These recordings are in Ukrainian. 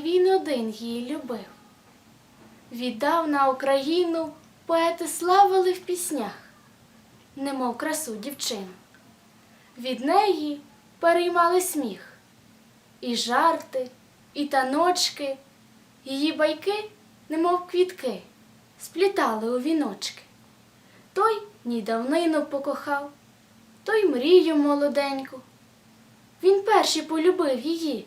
він один її любив. Віддав на Україну поети славили в піснях, немов красу дівчину. Від неї переймали сміх, і жарти, і таночки, її байки, немов квітки, сплітали у віночки. Той ні давнину покохав, той мрію молоденьку. Він перший полюбив її,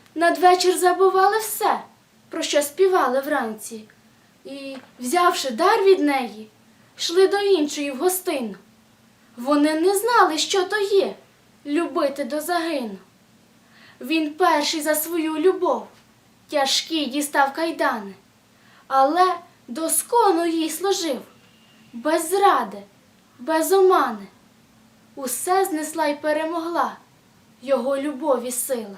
надвечір забували все, про що співали вранці, і, взявши дар від неї, йшли до іншої в гостину. Вони не знали, що то є любити до загину. Він перший за свою любов тяжкі дістав кайдани, але доскону їй служив, без зради, без омани. Усе знесла й перемогла його любові сила,